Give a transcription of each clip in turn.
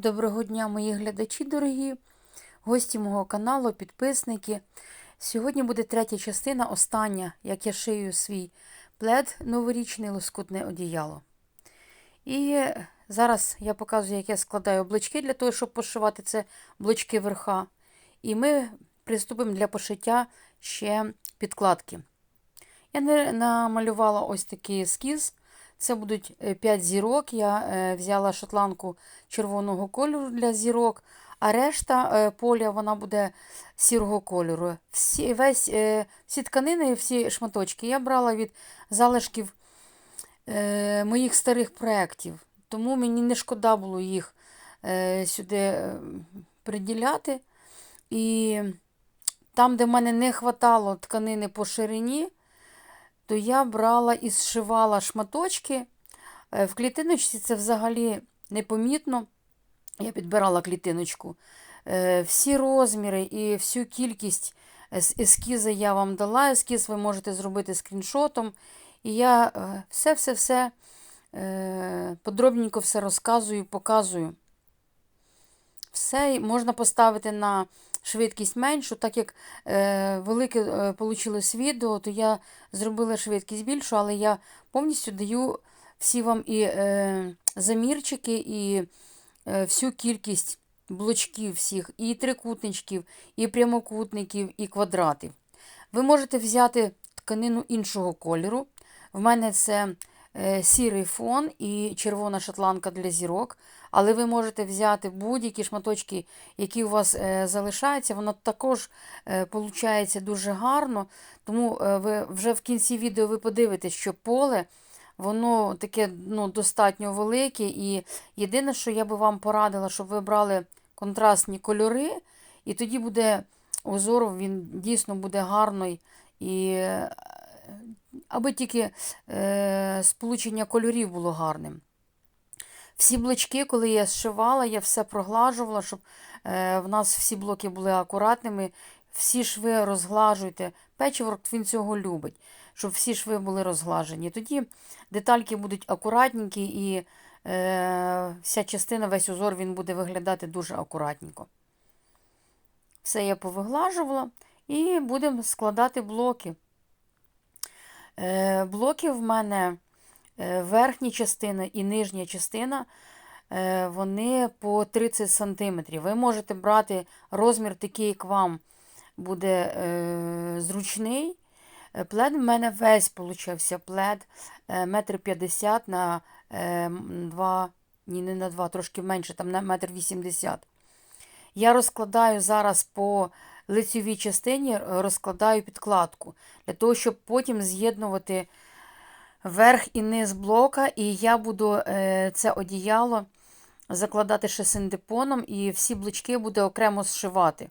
Доброго дня, мої глядачі дорогі, гості мого каналу, підписники. Сьогодні буде третя частина, остання, як я шию свій плед новорічний лоскутне одіяло. І зараз я показую, як я складаю облички для того, щоб пошивати це блочки верха. І ми приступимо для пошиття ще підкладки. Я намалювала ось такий ескіз. Це будуть 5 зірок. Я е, взяла шотландку червоного кольору для зірок, а решта е, поля вона буде сірого кольору. Всі, весь, е, всі тканини, всі шматочки я брала від залишків е, моїх старих проєктів. Тому мені не шкода було їх е, сюди е, приділяти. І там, де в мене не хватало тканини по ширині, то я брала і зшивала шматочки. Е, В клітиночці це взагалі непомітно. Я підбирала клітиночку. Е, Всі розміри і всю кількість ес- ескіза я вам дала. Ескіз ви можете зробити скріншотом. І я е, все-все-все подробненько все розказую, показую. Все можна поставити на швидкість меншу, так як е, велике е, відео, то я зробила швидкість більшу, але я повністю даю всі вам і е, замірчики, і е, всю кількість блочків всіх, і трикутничків, і прямокутників, і квадратів. Ви можете взяти тканину іншого кольору. В мене це сірий фон і червона шотландка для зірок. Але ви можете взяти будь-які шматочки, які у вас е, залишаються. Воно також е, получається дуже гарно. Тому е, ви вже в кінці відео ви подивитесь, що поле воно таке ну, достатньо велике. І єдине, що я би вам порадила, щоб ви брали контрастні кольори, і тоді буде узор, він дійсно буде гарний. І е, аби тільки е, сполучення кольорів було гарним. Всі блочки, коли я зшивала, я все проглажувала, щоб е, в нас всі блоки були акуратними. Всі шви розглажуйте. Печворк він цього любить, щоб всі шви були розглажені. Тоді детальки будуть акуратненькі і е, вся частина, весь узор він буде виглядати дуже акуратненько. Все я повиглажувала і будемо складати блоки. Е, блоки в мене е, верхня частина і нижня частина, е, вони по 30 см. Ви можете брати розмір такий, як вам буде зручний. Плед в мене весь получився плед е, метр п'ятдесят на е, 2, ні, не на 2, трошки менше, там на метр вісімдесят. Я розкладаю зараз по лицевій частині, е, розкладаю підкладку, для того, щоб потім з'єднувати верх і низ блока, і я буду е, це одіяло закладати ще синдепоном, і всі блочки буду окремо зшивати.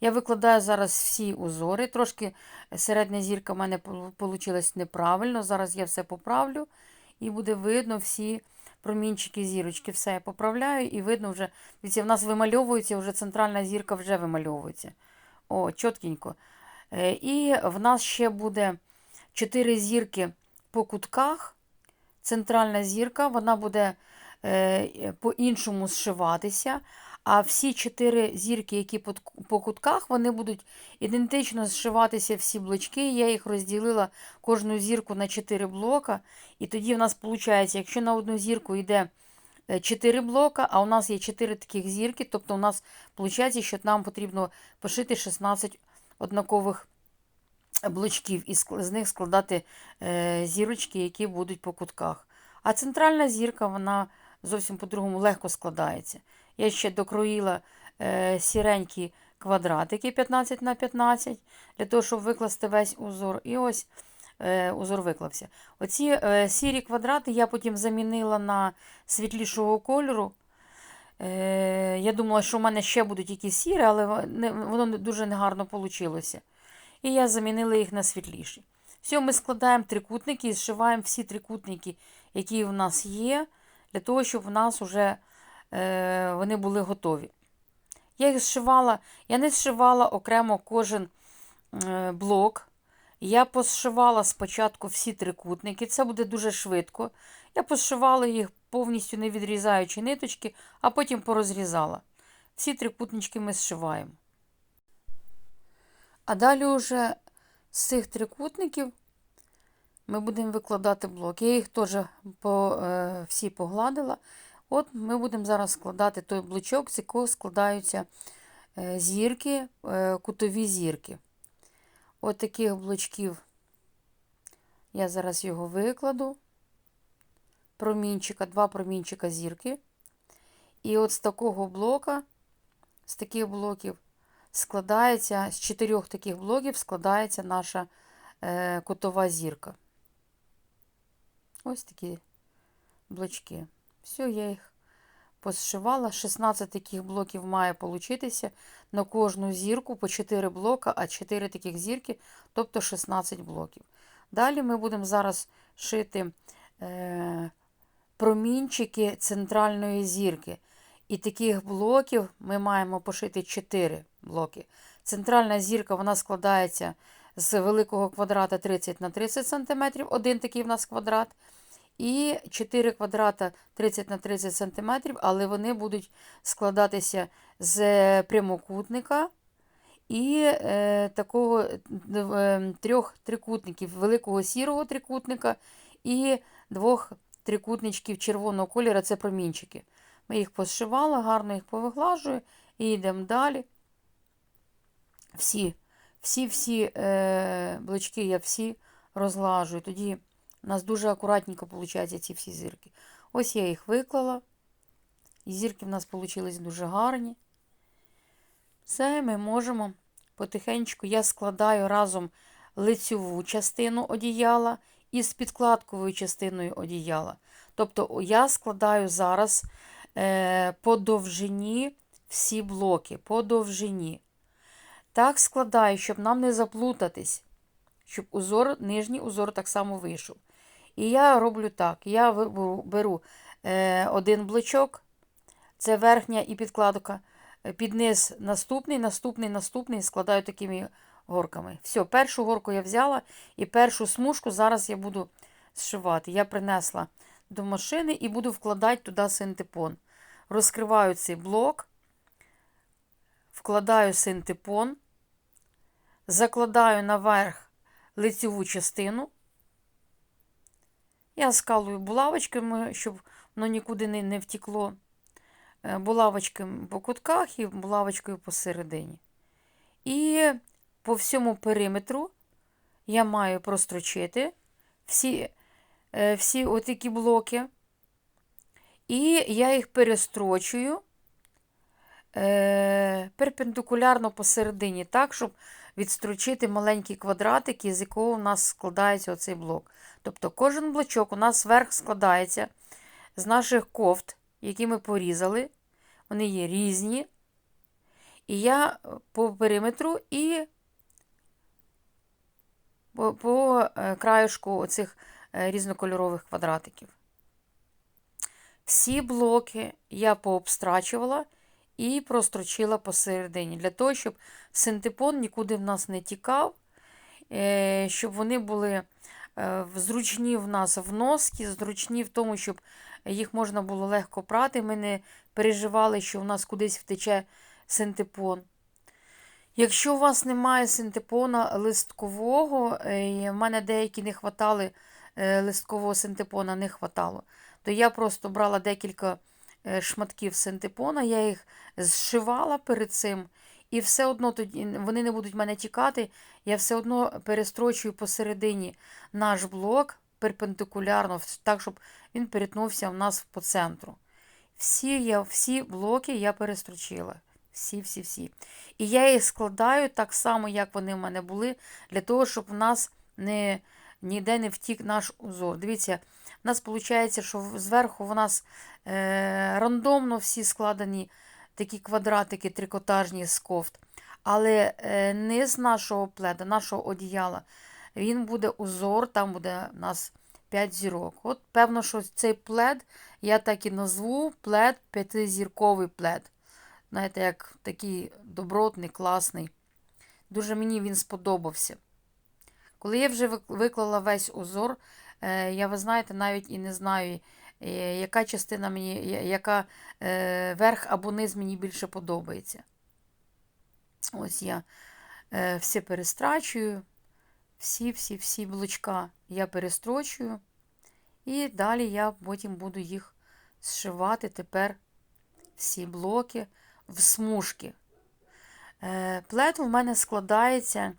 Я викладаю зараз всі узори. Трошки середня зірка в мене вийшла неправильно. Зараз я все поправлю, і буде видно всі промінчики зірочки. Все я поправляю, і видно вже, в нас вимальовується, вже центральна зірка вже вимальовується. О, чіткенько. Е, І в нас ще буде 4 зірки по кутках. Центральна зірка, вона буде е, по-іншому зшиватися. А всі чотири зірки, які по, кутках, вони будуть ідентично зшиватися всі блочки. Я їх розділила кожну зірку на 4 блока. І тоді в нас виходить, якщо на одну зірку йде 4 блока, а у нас є 4 таких зірки, тобто у нас виходить, що нам потрібно пошити 16 однакових блочків і з них складати е, зірочки, які будуть по кутках. А центральна зірка, вона зовсім по-другому легко складається. Я ще докроїла е, сіренькі квадратики 15 на 15 для того, щоб викласти весь узор. І ось е, узор виклався. Оці е, сірі квадрати я потім замінила на світлішого кольору. Е, я думала, що в мене ще будуть якісь сірі, але воно дуже негарно вийшло. І я замінила їх на світліші. Все, ми складаємо трикутники і зшиваємо всі трикутники, які в нас є, для того, щоб в нас вже е, вони були готові. Я їх зшивала, я не зшивала окремо кожен е, блок. Я посшивала спочатку всі трикутники, це буде дуже швидко. Я посшивала їх повністю не відрізаючи ниточки, а потім порозрізала. Всі трикутнички ми зшиваємо. А далі вже з цих трикутників ми будемо викладати блок. Я їх теж по, е, всі погладила. От ми будемо зараз складати той блочок, з якого складаються е, зірки, е, кутові зірки. От блочків я зараз його викладу. Промінчика, два промінчика зірки. І от з такого блока, з таких блоків, складається, з чотирьох таких блоків складається наша е, кутова зірка. Ось такі блочки. Все, я їх позшивала. 16 таких блоків має получитися. На кожну зірку по 4 блока, а 4 таких зірки, тобто 16 блоків. Далі ми будемо зараз шити е, промінчики центральної зірки. І таких блоків ми маємо пошити 4 блоки. Центральна зірка вона складається з великого квадрата 30 на 30 см, один такий в нас квадрат. І 4 квадрата 30 на 30 см, але вони будуть складатися з прямокутника і е, такого е, трьох трикутників, великого сірого трикутника і двох трикутничків червоного кольору це промінчики. Ми їх пошивали, гарно їх повиглажую і йдемо далі. Всі всі всі е, блочки я всі розглажую. Тоді у нас дуже акуратненько виходять ці всі зірки. Ось я їх виклала. І зірки в нас вийшли дуже гарні. Все, ми можемо потихеньку я складаю разом лицьову частину одіяла із підкладковою частиною одіяла. Тобто я складаю зараз е, по довжині всі блоки, по довжині. Так складаю, щоб нам не заплутатись, щоб узор, нижній узор так само вийшов. І я роблю так: я беру е, один блочок, це верхня і підкладка, е, під низ наступний, наступний, наступний, складаю такими горками. Все, першу горку я взяла і першу смужку зараз я буду зшивати. Я принесла до машини і буду вкладати туди синтепон. Розкриваю цей блок, вкладаю синтепон, закладаю наверх лицеву частину. Я скалую булавочками, щоб воно нікуди не, втекло. Е, булавочками по кутках і булавочкою посередині. І по всьому периметру я маю прострочити всі е, всі отакі блоки. І я їх перестрочую е, перпендикулярно посередині, так, щоб відстрочити маленький квадратик, з якого у нас складається оцей блок. Тобто кожен блочок у нас вверх складається з наших кофт, які ми порізали. Вони є різні. І я по периметру і по, по е, краюшку оцих е, різнокольорових квадратиків. Всі блоки я пообстрачувала і прострочила посередині, для того, щоб синтепон нікуди в нас не тікав, е, щоб вони були зручні в нас в носки, зручні в тому, щоб їх можна було легко прати. Ми не переживали, що в нас кудись втече синтепон. Якщо у вас немає синтепона листкового, і в мене деякі не хватали е, листкового синтепона, не хватало, то я просто брала декілька е, шматків синтепона, я їх зшивала перед цим, і все одно тоді вони не будуть мене тікати. Я все одно перестрочую посередині наш блок перпендикулярно, так, щоб він перетнувся в нас по центру. Всі я, всі блоки я перестрочила. Всі-всі-всі. І я їх складаю так само, як вони в мене були, для того, щоб в нас не, ніде не втік наш узор. Дивіться, у нас виходить, що зверху у нас е, рандомно всі складені такі квадратики трикотажні з кофт. Але е, низ нашого пледа, нашого одіяла, він буде узор, там буде у нас 5 зірок. От, певно, що цей плед я так і назву плед п'ятизірковий плед. Знаєте, як такий добротний, класний. Дуже мені він сподобався. Коли я вже виклала весь узор, е, я, ви знаєте, навіть і не знаю, яка частина мені, яка е, верх або низ мені більше подобається. Ось я е, все перестрачую, всі-всі-всі блочка я перестрочую. І далі я потім буду їх зшивати тепер всі блоки в смужки. Е, Плед у мене складається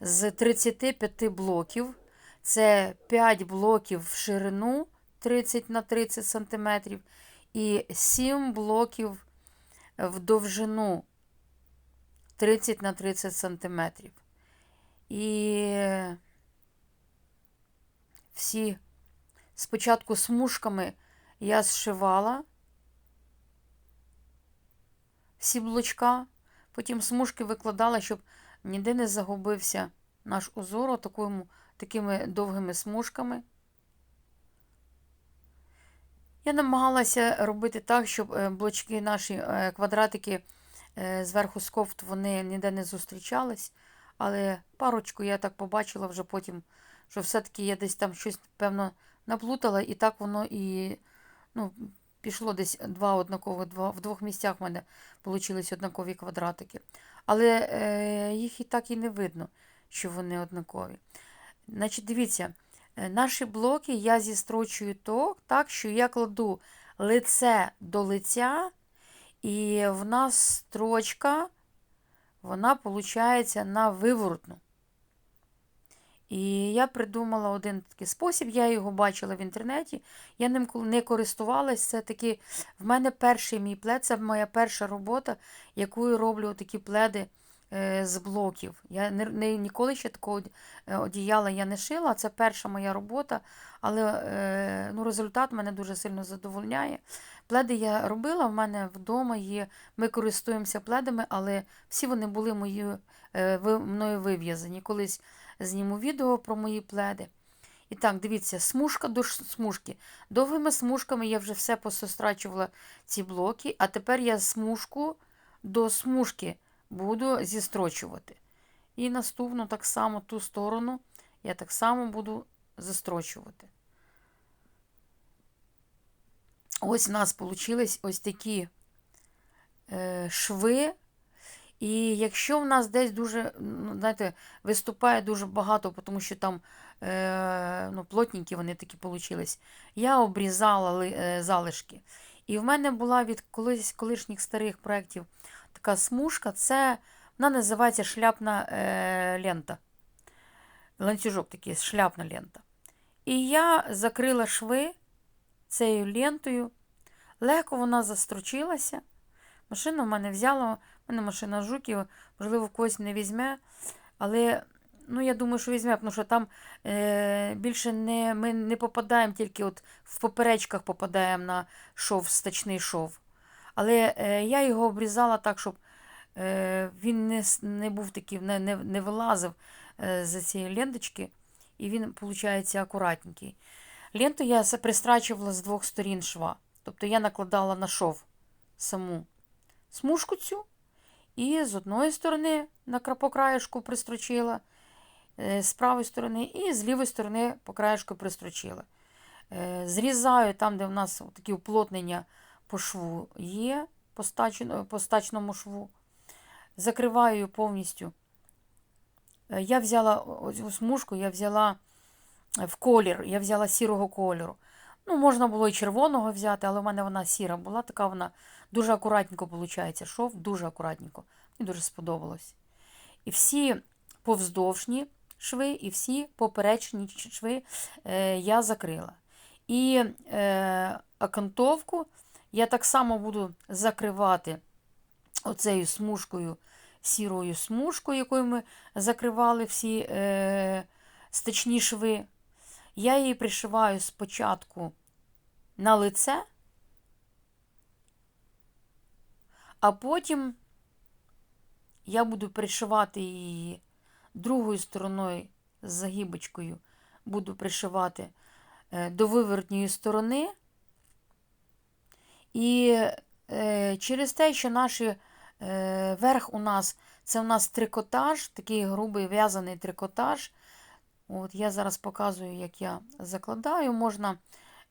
з 35 блоків. Це 5 блоків в ширину 30 на 30 см і 7 блоків в довжину 30 на 30 см. І всі спочатку смужками я зшивала всі блочка, потім смужки викладала, щоб ніде не загубився наш узор такими довгими смужками. Я намагалася робити так, щоб е, блочки наші е, квадратики е, зверху з кофт вони ніде не зустрічались. Але парочку я так побачила вже потім, що все-таки я десь там щось, певно, наплутала, і так воно і ну, пішло десь два однакові, два, в двох місцях в мене вийшли однакові квадратики. Але е, їх і так і не видно, що вони однакові. Значить, дивіться, наші блоки я зістрочую то, так, що я кладу лице до лиця, і в нас строчка, вона виходить на виворотну. І я придумала один такий спосіб, я його бачила в інтернеті, я ним не користувалася. Це таки, в мене перший мій плед, це моя перша робота, якою роблю такі пледи е, з блоків. Я не, не, ніколи ще такого е, одіяла я не шила, це перша моя робота, але е, ну, результат мене дуже сильно задовольняє. Пледи я робила, в мене вдома є, ми користуємося пледами, але всі вони були мої, е, ви- мною вив'язані. Колись зніму відео про мої пледи. І так, дивіться, смужка до смужки. Довгими смужками я вже все посострачувала ці блоки, а тепер я смужку до смужки буду зістрочувати. І наступну так само ту сторону я так само буду застрочувати. Ось у нас вийшли ось такі е, шви. І якщо в нас десь дуже, ну, знаєте, виступає дуже багато, тому що там е, ну, плотненькі вони такі получились, я обрізала е, залишки. І в мене була від колись колишніх старих проєктів така смужка, це вона називається шляпна е, лента. Ланцюжок такий, шляпна лента. І я закрила шви цією лентою. Легко вона застрочилася. Машину в мене взяла, в мене машина жуків, можливо, когось не візьме. Але ну, я думаю, що візьме, тому що там е, більше не, ми не попадаємо тільки от в поперечках попадаємо на шов, стачний шов. Але е, я його обрізала так, щоб е, він не, не був такий, не, не, не вилазив е, з цієї ленточки, і він, виходить, акуратненький. Ленту я пристрачувала з двох сторін шва. Тобто я накладала на шов саму смужку цю, і з одної сторони на кра- краєшку пристрочила, з правої сторони, і з лівої сторони по краєшку пристрочила. Зрізаю там, де в нас такі уплотнення по шву є, по, стач- по стачному шву. Закриваю повністю. Е, Я взяла оцю смужку, я взяла в колір, я взяла сірого кольору. Ну, можна було і червоного взяти, але в мене вона сіра була, така вона дуже акуратненько виходить. Шов дуже акуратненько. Мені дуже сподобалось. І всі повздовжні шви, і всі поперечні шви е, я закрила. І е, окантовку я так само буду закривати оцею смужкою, сірою смужкою, якою ми закривали всі е, стичні шви. Я її пришиваю спочатку на лице, а потім я буду пришивати її другою стороною з загибочкою, буду пришивати е, до виворотньої сторони. І е, через те, що наш е, верх у нас це у нас трикотаж, такий грубий в'язаний трикотаж. От Я зараз показую, як я закладаю. Можна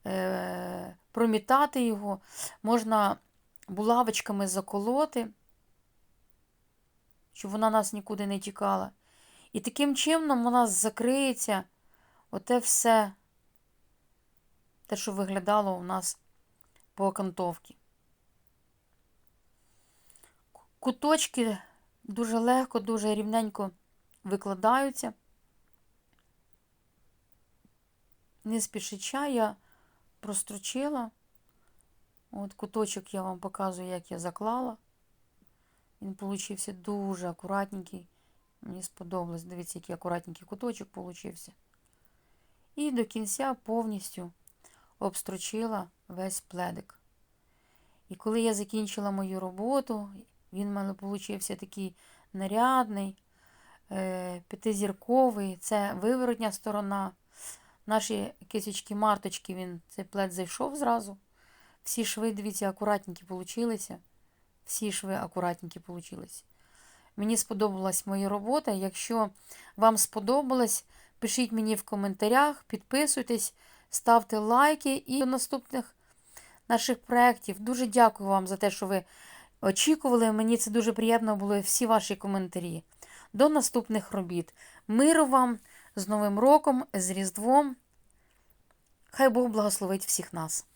е, промітати його, можна булавочками заколоти, щоб вона нас нікуди не тікала. І таким чином нас закриється оте все, те, що виглядало у нас по окантовці. Куточки дуже легко, дуже рівненько викладаються. Не спішича я прострочила. От куточок я вам показую, як я заклала. Він получився дуже акуратненький. Мені сподобалось. Дивіться, який акуратненький куточок получився. І до кінця повністю обстрочила весь пледик. І коли я закінчила мою роботу, він в мене получився такий нарядний, е, п'ятизірковий, це виворотня сторона. Наші кисочки марточки, він цей плед зайшов зразу. Всі шви, дивіться, акуратненькі получилися. Всі шви акуратненькі получилися. Мені сподобалась моя робота. Якщо вам сподобалось, пишіть мені в коментарях, підписуйтесь, ставте лайки і до наступних наших проєктів. Дуже дякую вам за те, що ви очікували. Мені це дуже приємно було всі ваші коментарі. До наступних робіт. Миру вам з Новим роком, з Різдвом. Хай Бог благословить всіх нас.